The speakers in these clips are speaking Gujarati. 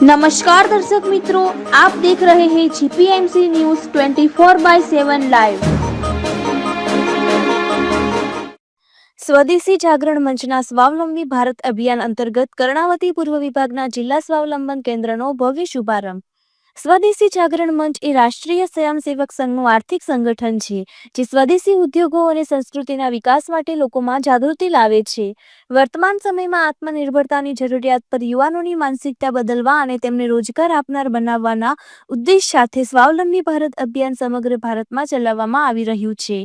નમસ્કાર દર્શક મિત્રો આપ દેખ રહે હૈ જીપીએમસી ન્યૂઝ 24 બાય 7 લાઈવ સ્વદેશી જાગરણ મંચના સ્વાવલંબી ભારત અભિયાન અંતર્ગત કર્ણાવતી પૂર્વ વિભાગના જિલ્લા સ્વાવલંબન કેન્દ્રનો ભવ્ય શુભારંભ. સ્વદેશી જાગરણ મંચ એ રાષ્ટ્રીય સ્વયંસેવક સંઘનું આર્થિક સંગઠન છે, જે સ્વદેશી ઉદ્યોગો અને સંસ્કૃતિના વિકાસ માટે લોકોમાં જાગૃતિ લાવે છે. વર્તમાન સમયમાં આત્મનિર્ભરતાની જરૂરિયાત પર યુવાનોની માનસિકતા બદલવા અને તેમને રોજગાર આપનાર બનાવવાના ઉદ્દેશ સાથે સ્વાવલંબી ભારત અભિયાન સમગ્ર ભારતમાં ચલાવવામાં આવી રહ્યું છે.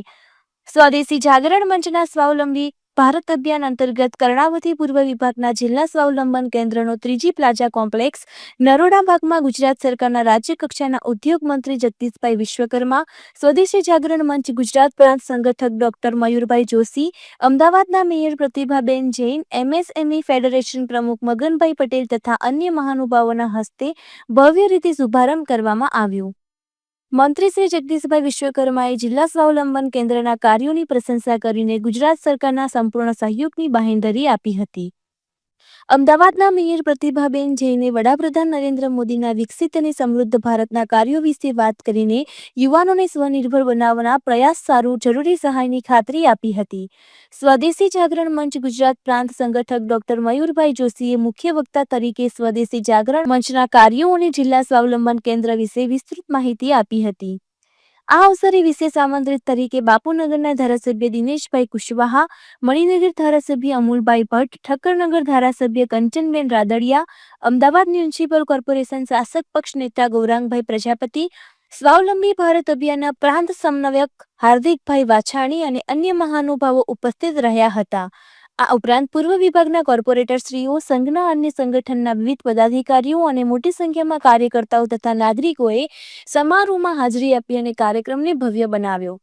સ્વદેશી જાગરણ મંચના સ્વાવલંબી ભારત અભિયાન અંતર્ગત કર્ણાવતી પૂર્વ વિભાગના જિલ્લા સ્વાવલંબન કેન્દ્રનો ત્રીજી પ્લાઝા કોમ્પ્લેક્સ નરોડા ભાગમાં ગુજરાત સરકારના રાજ્ય કક્ષાના ઉદ્યોગ મંત્રી જગદીશભાઈ વિશ્વકર્મા, સ્વદેશી જાગરણ મંચ ગુજરાત પ્રાંત સંગઠક ડોક્ટર મયુરભાઈ જોશી, અમદાવાદના mayor Pratibhaben Jain, MSME federation પ્રમુખ મગનભાઈ પટેલ તથા અન્ય મહાનુભાવોના હસ્તે ભવ્ય રીતે શુભારંભ કરવામાં આવ્યો. મંત્રી શ્રી જગદીશભાઈ વિશ્વકર્માએ જિલ્લા સ્વાવલંબન કેન્દ્રના કાર્યોની પ્રશંસા કરીને ગુજરાત સરકારના સંપૂર્ણ સહયોગની બાહેંધરી આપી હતી. અમદાવાદના મેયર પ્રતિભાબેન જૈને વડાપ્રધાન નરેન્દ્ર મોદીના વિકસિત અને સમૃદ્ધ ભારતના કાર્યો વિશે વાત કરીને યુવાનોને સ્વનિર્ભર બનાવવાના પ્રયાસ સારું જરૂરી સહાયની ખાતરી આપી હતી. સ્વદેશી જાગરણ મંચ ગુજરાત પ્રાંત સંગઠક ડોક્ટર મયુરભાઈ જોશીએ મુખ્ય વક્તા તરીકે સ્વદેશી જાગરણ મંચના કાર્યો અને જિલ્લા સ્વાવલંબન કેન્દ્ર વિશે વિસ્તૃત માહિતી આપી હતી. આ અવસરે વિશેષ આમંત્રિત તરીકે બાપુનગરના ધારાસભ્ય દિનેશભાઈ કુશવાહા, મણિનગર ધારાસભ્ય અમુલભાઈ ભટ્ટ, ઠક્કરનગર ધારાસભ્ય કંચનબેન રાદડિયા, અમદાવાદ મ્યુનિસિપલ કોર્પોરેશન શાસક પક્ષ નેતા ગૌરાંગભાઈ પ્રજાપતિ, સ્વાવલંબી ભારત અભિયાનના પ્રાંત સમન્વયક હાર્દિકભાઈ વાછાણી અને અન્ય મહાનુભાવો ઉપસ્થિત રહ્યા હતા. આ ઉપરાંત પૂર્વ વિભાગના કોર્પોરેટરશ્રીઓ સંઘના અન્ય સંગઠનના વિવિધ પદાધિકારીઓ અને મોટી સંખ્યામાં કાર્યકર્તાઓ તથા નાગરિકોએ સમારોહમાં હાજરી આપી અને કાર્યક્રમને ભવ્ય બનાવ્યો.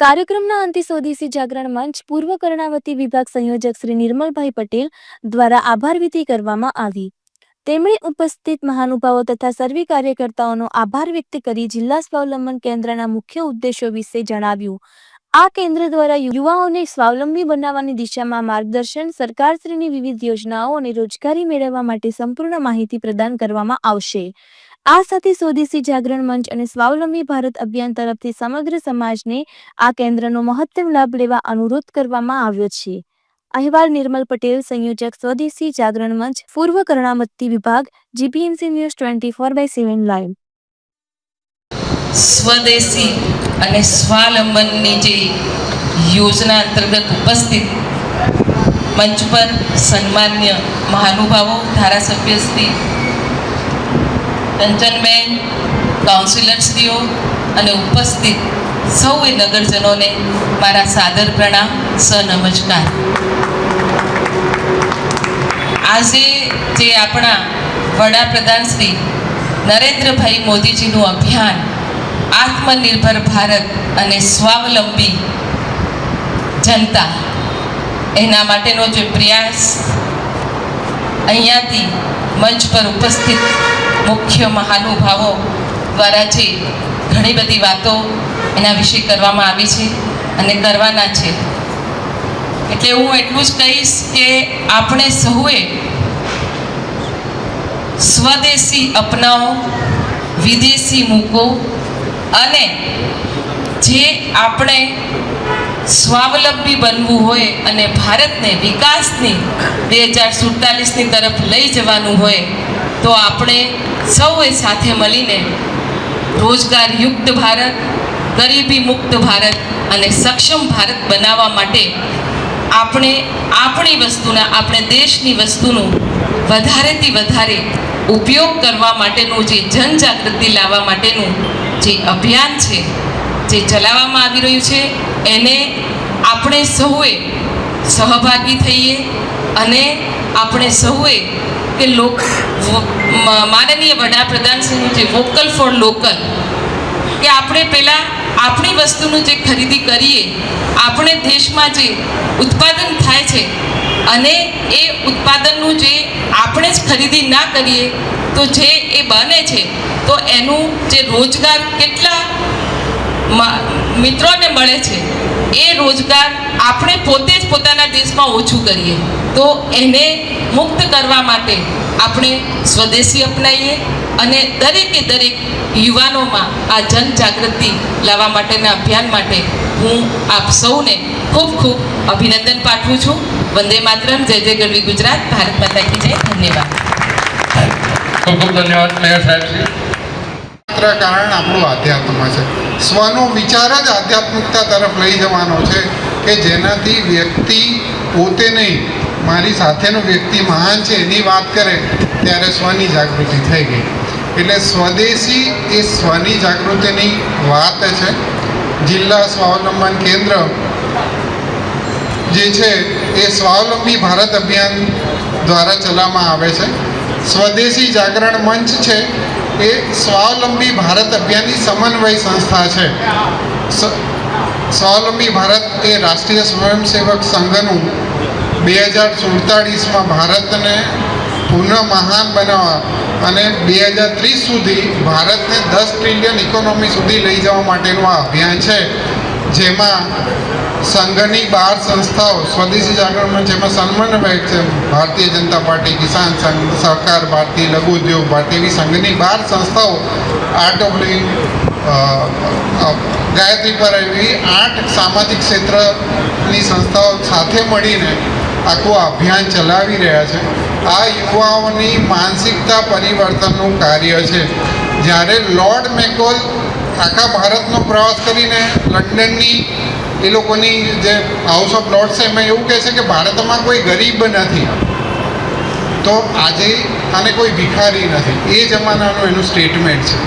કાર્યક્રમના અંતે સ્વદેશી જાગરણ મંચ પૂર્વ કર્ણાવતી વિભાગ સંયોજક શ્રી નિર્મલભાઈ પટેલ દ્વારા આભાર વિધિ કરવામાં આવી. તેમણે ઉપસ્થિત મહાનુભાવો તથા સર્વે કાર્યકર્તાઓનો આભાર વ્યક્ત કરી જિલ્લા સ્વાવલંબન કેન્દ્રના મુખ્ય ઉદ્દેશો વિશે જણાવ્યું. આ કેન્દ્ર દ્વારા યુવાઓને સ્વાવલંબી બનાવવાની દિશામાં માર્ગદર્શન સરકારશ્રીની વિવિધ યોજનાઓ અને રોજગારી મેળવવા માટે સંપૂર્ણ માહિતી પ્રદાન કરવામાં આવશે. આ સાથે સ્વદેશી જાગરણ મંચ અને સ્વાવલંબી ભારત અભિયાન તરફથી સમગ્ર સમાજને આ કેન્દ્રનો મહત્તમ લાભ લેવા અનુરોધ કરવામાં આવ્યો છે. અહેવાલ નિર્મલ પટેલ, સંયોજક સ્વદેશી જાગરણ મંચ, પૂર્વ કર્ણાવતી વિભાગ, GPMC news twenty four by seven live. સ્વદેશી અને સ્વાવલંબનની જે યોજના અંતર્ગત ઉપસ્થિત મંચ પર સન્માન્ય મહાનુભાવો ધારાસભ્ય શ્રી કંચનબેન કાઉન્સિલરશ્રીઓ અને ઉપસ્થિત સૌએ નગરજનોને મારા સાદર પ્રણામ સ નમસ્કાર આજે જે આપણા વડાપ્રધાન શ્રી નરેન્દ્રભાઈ મોદીજીનું અભિયાન આત્મનિર્ભર ભારત અને સ્વાવલંબી જનતા એના માટેનો જે પ્રયાસ અહીંયાથી મંચ પર ઉપસ્થિત મુખ્ય મહાનુભાવો દ્વારા જે ઘણી બધી વાતો એના વિશે કરવામાં આવી છે અને કરવાના છે. એટલે હું એટલું જ કહીશ કે આપણે સૌએ સ્વદેશી અપનાવો, વિદેશી મૂકો અને જે આપણે સ્વાવલંબી બનવું હોય અને ભારતને વિકાસની બે હજાર સુડતાલીસની તરફ લઈ જવાનું હોય, તો આપણે સૌએ સાથે મળીને રોજગારયુક્ત ભારત ગરીબી મુક્ત ભારત અને સક્ષમ ભારત બનાવવા માટે આપણે આપણી વસ્તુના, આપણે દેશની વસ્તુનું વધારેથી વધારે ઉપયોગ કરવા માટેનું જે જનજાગૃતિ લાવવા માટેનું જે અભિયાન છે, જે ચલાવવામાં આવી રહ્યું છે, એને આપણે સૌએ સહભાગી થઈએ અને આપણે સૌએ કે લોક માનનીય વડાપ્રધાન શ્રીનું જે વોકલ ફોર લોકલ, કે આપણે પહેલાં વસ્તુનું જે ખરીદી કરીએ, આપણે દેશમાં જે ઉત્પાદન થાય છે અને એ ઉત્પાદનનું જે આપણે જ ખરીદી ના કરીએ, તો જે એ બને છે, તો એનું જે રોજગાર કેટલા મિત્રોને મળે છે, એ રોજગાર આપણે પોતે જ પોતાના દેશમાં ઓછું કરીએ. તો એને મુક્ત કરવા માટે આપણે સ્વદેશી અપનાવીએ અને દરેકે દરેક યુવાનોમાં આ જનજાગૃતિ લાવવા માટેના અભિયાન માટે હું આપ સૌને ખૂબ ખૂબ અભિનંદન પાઠવું છું. વંદે માતરમ જય જય ગરવી ગુજરાત ભારત માતા કી જય ધન્યવાદ. ખૂબ ખૂબ ધન્યવાદ મેયર સાહેબશ્રી માત્ર કારણ આપણું આધ્યાત્મ છે. સ્વનો વિચાર જ આધ્યાત્મિકતા તરફ લઈ જવાનો છે કે જેનાથી વ્યક્તિ પોતે નહીં મારી સાથેનો વ્યક્તિ મહાન છે એની વાત કરે ત્યારે સ્વની જાગૃતિ થઈ ગઈ. એટલે સ્વદેશી એ સ્વની જાગૃતિની વાત છે. જિલ્લા સ્વાવલંબન કેન્દ્ર જે છે એ સ્વાવલંબી ભારત અભિયાન દ્વારા ચલાવવામાં આવે છે. સ્વદેશી જાગરણ મંચ છે એ સ્વાવલંબી ભારત અભિયાનની સમન્વય સંસ્થા છે. સ્વાવલંબી ભારત એ રાષ્ટ્રીય સ્વયંસેવક સંઘનું બે હજાર સુડતાળીસમાં ભારતને પુનઃ મહાન બનાવવા અને બે હજાર ત્રીસ સુધી ભારતને દસ ટ્રિલિયન ઇકોનોમી સુધી લઈ જવા માટેનું આ અભિયાન છે, જેમાં સંઘની બાર સંસ્થાઓ, સ્વદેશી જાગરણમાં જેમાં સન્માન છે, ભારતીય જનતા પાર્ટી, કિસાન સંઘ, સહકાર, ભારતીય લઘુ ઉદ્યોગ ભારતી સંઘની બાર સંસ્થાઓ આર્ટ ઓફ લિવિંગ ગાયત્રી પર એવી આઠ સામાજિક ક્ષેત્રની સંસ્થાઓ સાથે મળીને આખું અભિયાન ચલાવી રહ્યા છે. આ યુવાઓની માનસિકતા પરિવર્તનનું કાર્ય છે. જ્યારે લોર્ડ મેકોલ આખા ભારતનો પ્રવાસ કરીને લંડનની એ લોકોની જે હાઉસ ઓફ લોર્ડ્સ એમાં એવું કહે છે કે ભારતમાં કોઈ ગરીબ નથી. તો આજે આને કોઈ ભિખારી નથી. એ જમાનાનું એનું સ્ટેટમેન્ટ છે.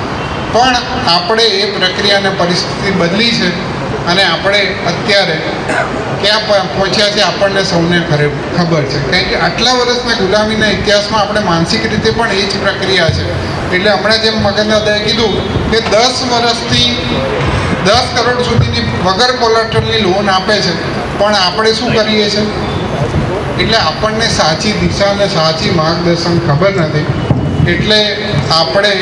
પણ આપણે એ પ્રક્રિયાને પરિસ્થિતિ બદલી છે અને આપણે અત્યારે ક્યાં પહોંચ્યા છે આપણને સૌને ખબર છે. કારણ કે આટલા વર્ષના ગુલામીના ઇતિહાસમાં આપણે માનસિક રીતે પણ એ જ પ્રક્રિયા છે. એટલે હમણાં જેમ મગનદાદાએ કીધું કે દસ વર્ષથી દસ કરોડ સુધીની વગર કોલેટરલની લોન આપે છે. પણ આપણે શું કરીએ છીએ? એટલે આપણને સાચી દિશા અને સાચી માર્ગદર્શન ખબર નથી. એટલે આપણે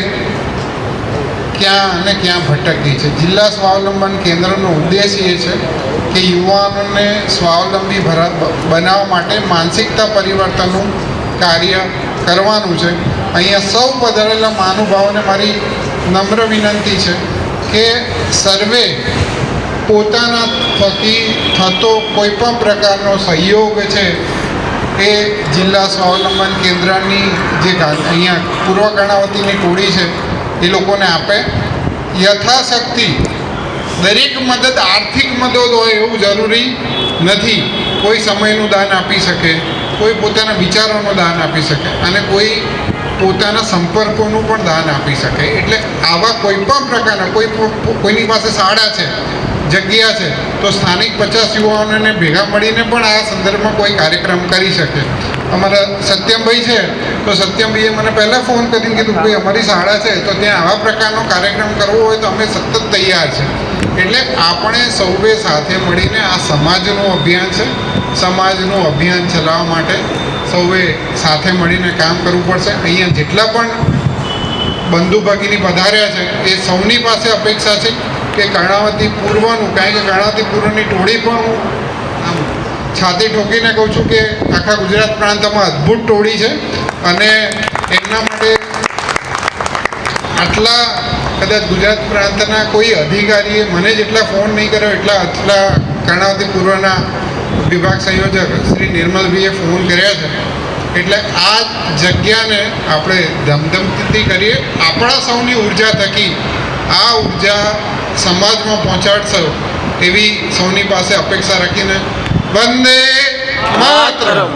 ક્યાં અને ક્યાં ભટકીએ છે જિલ્લા સ્વાવલંબન કેન્દ્રનો ઉદ્દેશ એ છે કે યુવાનોને સ્વાવલંબી ભારત બનાવવા માટે માનસિકતા પરિવર્તનનું કાર્ય કરવાનું છે. અહીંયા સૌ પધારેલા મહાનુભાવોને મારી નમ્ર વિનંતી છે કે સર્વે પોતાના થકી થતો કોઈપણ પ્રકારનો સહયોગ છે એ જિલ્લા સ્વાવલંબન કેન્દ્રની જે અહીંયા પૂર્વ કર્ણાવતીની ટોળી છે એ લોકોને આપે. યથાશક્તિ દરેક મદદ, આર્થિક મદદ હોય એવું જરૂરી નથી. કોઈ સમયનું દાન આપી શકે, કોઈ પોતાના વિચારોનું દાન આપી શકે અને કોઈ પોતાના સંપર્કોનું પણ દાન આપી શકે. એટલે આવા કોઈ પણ પ્રકારના, કોઈ કોઈની પાસે શાળા છે, જગ્યા છે, તો સ્થાનિક પચાસ યુવાઓને ભેગા મળીને પણ આ સંદર્ભમાં કોઈ કાર્યક્રમ કરી શકે. અમારા સત્યમભાઈ છે, તો સત્યમભાઈએ મને પહેલાં ફોન કરીને કીધું ભાઈ અમારી શાળા છે, તો ત્યાં આવા પ્રકારનો કાર્યક્રમ કરવો હોય તો અમે સતત તૈયાર છે. એટલે આપણે સૌએ સાથે મળીને આ સમાજનું અભિયાન છે, સમાજનું અભિયાન ચલાવવા માટે સૌએ સાથે મળીને કામ કરવું પડશે. અહીંયા જેટલા પણ બંધુ ભગીની પધાર્યા છે, એ સૌની પાસે અપેક્ષા છે કે કર્ણાવતી પૂર્વનું, કારણ કે કર્ણાવતી પૂર્વની ટોળી પણ હું છાતી ઠોકીને કહું છું કે આખા ગુજરાત પ્રાંતમાં અદ્ભુત ટોળી છે અને એમના માટે આટલા કદાચ ગુજરાત પ્રાંતના કોઈ અધિકારીએ મને જેટલા ફોન નહીં કર્યો, એટલા આટલા કર્ણાવતી પૂર્વના વિભાગ સંયોજક શ્રી નિર્મલભાઈએ ફોન કર્યા છે. એટલે આ જગ્યાને આપણે ધમધમતી કરીએ. આપણા સૌની ઊર્જા થકી આ ઊર્જા સમાજમાં પહોંચાડશો એવી સૌની પાસે અપેક્ષા રાખીને વંદે માતરમ.